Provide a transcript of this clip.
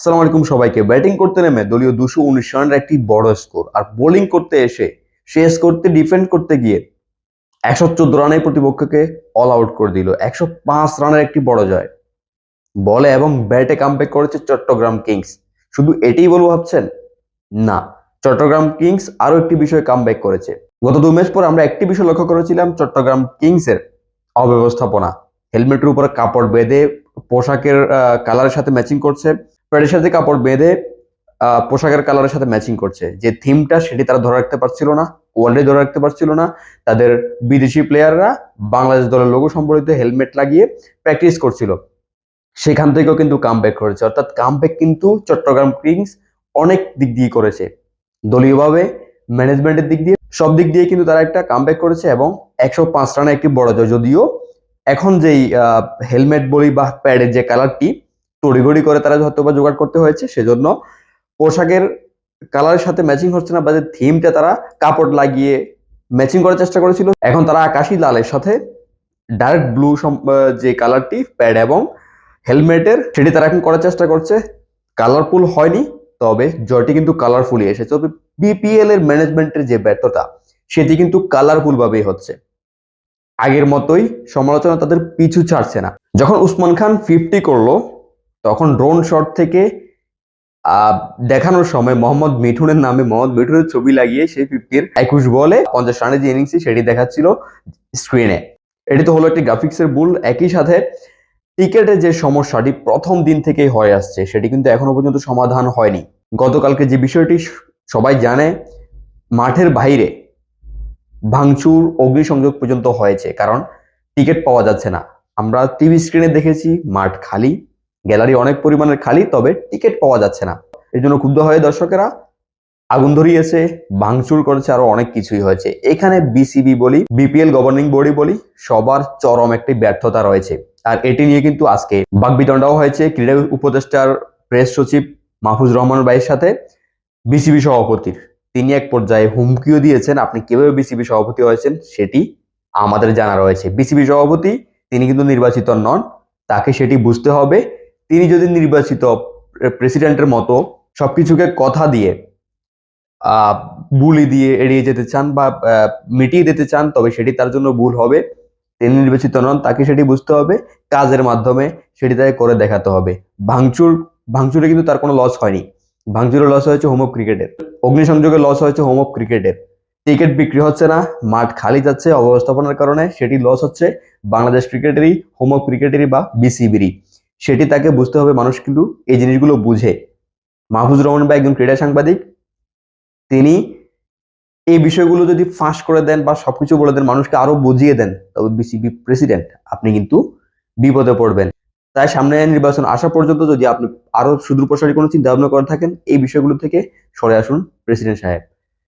আসসালামু আলাইকুম সবাইকে। ব্যাটিং করতে নেমে দলীয় দুশো উনিশ রানের একটি বড় স্কোর আর বোলিং করতে এসে শেষ করতে ডিফেন্ড করতে গিয়ে একশো চোদ্দ রানে প্রতিপক্ষকে অল আউট করে দিল। একশো পাঁচ রানের একটি বড় জয়। বলে এবং ব্যাটে কামব্যাক করেছে চট্টগ্রাম কিংস। শুধু এটাই বলব ভাবছেন? না, চট্টগ্রাম কিংস আরও একটি বিষয়ে কামব্যাক করেছে। গত দু ম্যাচ পর আমরা একটি বিষয় লক্ষ্য করেছিলাম, চট্টগ্রাম কিংসের অব্যবস্থাপনা। হেলমেটের উপরে কাপড় বেঁধে পোশাকের কালারের সাথে ম্যাচিং করছে। প্যাডের সাথে কাপড় বেঁধে পোশাকের কালারের সাথে ম্যাচিং করছে। যে থিমটা সেটি তারা ধরে রাখতে পারছিল না ওয়ার্ল্ডে ধরে রাখতে পারছিল না। তাদের বিদেশি প্লেয়াররা বাংলাদেশ দলের লোগো সম্বলিত হেলমেট লাগিয়ে প্র্যাকটিস করছিল। সেখান থেকেও কিন্তু কামব্যাক করেছে। অর্থাৎ কামব্যাক কিন্তু চট্টগ্রাম কিংস অনেক দিক দিয়ে করেছে। দলীয়ভাবে ম্যানেজমেন্টের দিক দিয়ে, সব দিক দিয়ে কিন্তু তারা একটা কামব্যাক করেছে এবং একশো পাঁচ রানে একটি বড় জয় যদিও এখন যেই হেলমেট বলি বা প্যাডের যে কালারটি তড়িঘড়ি করে তারা হয়তো বা জোগাড় করতে হয়েছে, সেজন্য পোশাকের কালারের সাথে ম্যাচিং হচ্ছে না, বা যে থিমটা তারা কাপড় লাগিয়ে ম্যাচিং করার চেষ্টা করেছিল। এখন তারা আকাশি লালের সাথে ডার্ক ব্লু যে কালারটি প্যাড এবং হেলমেটের সেটি তারা এখন করার চেষ্টা করছে। কালারফুল হয়নি, তবে জয়টি কিন্তু কালারফুলই এসেছে। তবে বিপিএল এর ম্যানেজমেন্টের যে ব্যর্থতা, সেটি কিন্তু কালারফুল ভাবেই হচ্ছে। আগের মতোই সমালোচনা তাদের পিছু ছাড়ছে না। যখন উসমান খান ফিফটি করল তখন ড্রোন শট থেকে দেখানোর সময় মোহাম্মদ মিঠুনের নামে মোহাম্মদ মিঠুনের ছবি লাগিয়ে সেই ফিফটির একুশ বলে পঞ্চাশ রানের যে ইনিংসটি সেটি দেখাচ্ছিল স্ক্রিনে এটি তো হলো একটি গ্রাফিক্সের ভুল। একই সাথে টিকেটের যে সমস্যাটি প্রথম দিন থেকেই হয়ে আসছে, সেটি কিন্তু এখনও পর্যন্ত সমাধান হয়নি। গতকালকে যে বিষয়টি সবাই জানে, মাঠের বাইরে ভাঙচুর, অগ্নিসংযোগ পর্যন্ত হয়েছে, কারণ টিকিট পাওয়া যাচ্ছে না। আমরা টিভি স্ক্রিনে দেখেছি, মাঠ খালি। গ্যালারি অনেক পরিমাণের খালি, তবে টিকিট পাওয়া যাচ্ছে না। এর জন্য ক্ষুব্ধ হয়ে দর্শকেরা আগুন ধরিয়েছে, ভাঙচুর করেছে, আরও অনেক কিছুই হয়েছে। এখানে বিসিবি বলি বিপিএল গভর্নিং বডি বলি, সবার চরম একটি ব্যর্থতা রয়েছে। আর এটি নিয়ে কিন্তু আজকে বাকবিতণ্ডাও হয়েছে। ক্রীড়া উপদেষ্টার প্রেস সচিব মাহফুজ রহমান ভাইয়ের সাথে বিসিবি সভাপতির। তিনি এক পর্যায়ে হুমকিও দিয়েছেন, আপনি কীভাবে বিসিবি সভাপতি হয়েছেন সেটি আমাদের জানা রয়েছে। বিসিবি সভাপতি, তিনি কিন্তু নির্বাচিত নন, তাকে সেটি বুঝতে হবে। তিনি যদি নির্বাচিত প্রেসিডেন্টের মতো সব কিছুকে কথা দিয়ে বুলি দিয়ে এড়িয়ে যেতে চান বা মিটিয়ে দিতে চান, তবে সেটি তার জন্য ভুল হবে। তিনি নির্বাচিত নন, তাকে সেটি বুঝতে হবে। কাজের মাধ্যমে সেটি তাকে করে দেখাতে হবে। ভাঙচুর, ভাঙচুরে কিন্তু তার কোনো লস হয়নি। ভাঙচুরে লস হয়েছে হোম অফ ক্রিকেটের অগ্নিসংযোগে লস হয়েছে হোম অফ ক্রিকেটের টিকিট বিক্রি হচ্ছে না, মাঠ খালি যাচ্ছে অব্যবস্থাপনার কারণে, সেটি লস হচ্ছে বাংলাদেশ ক্রিকেটেরই হোম অফ ক্রিকেটেরই বা বিসিবিরই সেটি তাকে বুঝতে হবে, মানুষ কিন্তু এই জিনিসগুলো বুঝে। মাহফুজ রহমান বা একজন ক্রীড়া সাংবাদিক। তিনি এই বিষয়গুলো যদি ফাঁস করে দেন বা সবকিছু বলে দেন, মানুষকে আরও বুঝিয়ে দেন, তবে বিসিবি প্রেসিডেন্ট, আপনি কিন্তু বিপদে পড়বেন। তাই সামনে নির্বাচন আসা পর্যন্ত যদি আপনি আরও সুদূর প্রসারী কোনো চিন্তা ভাবনা করে থাকেন, এই বিষয়গুলো থেকে সরে আসুন প্রেসিডেন্ট সাহেব।